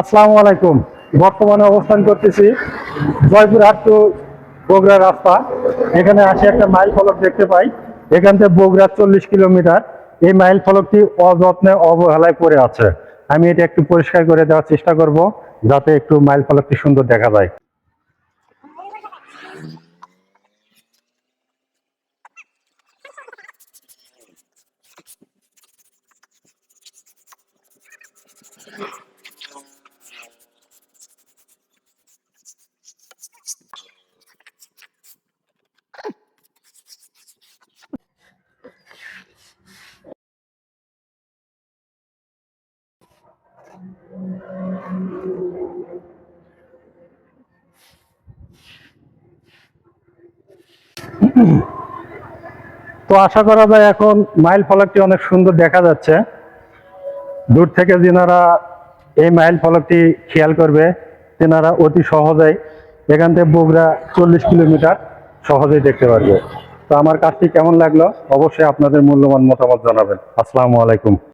আসসালামু আলাইকুম। বর্তমানে অবস্থান করতেছি জয়পুরহাট টু বগুড়া রাস্তা। এখানে আসে একটা মাইল ফলক দেখতে পাই। এখান থেকে বগুড়া চল্লিশ কিলোমিটার। এই মাইল ফলকটি অযত্নে অবহেলায় পড়ে আছে। আমি এটা একটু পরিষ্কার করে দেওয়ার চেষ্টা করব, যাতে একটু মাইল ফলকটি সুন্দর দেখা যায়। তো আশা করা যায় এখন মাইল ফলকটি অনেক সুন্দর দেখা যাচ্ছে। দূর থেকে যেনারা এই মাইল ফলকটি খেয়াল করবে, তেনারা অতি সহজেই এখান থেকে বগুড়া চল্লিশ কিলোমিটার সহজেই দেখতে পারবে। তো আমার কাজটি কেমন লাগল? অবশ্যই আপনাদের মূল্যবান মতামত জানাবেন। আসসালামু আলাইকুম।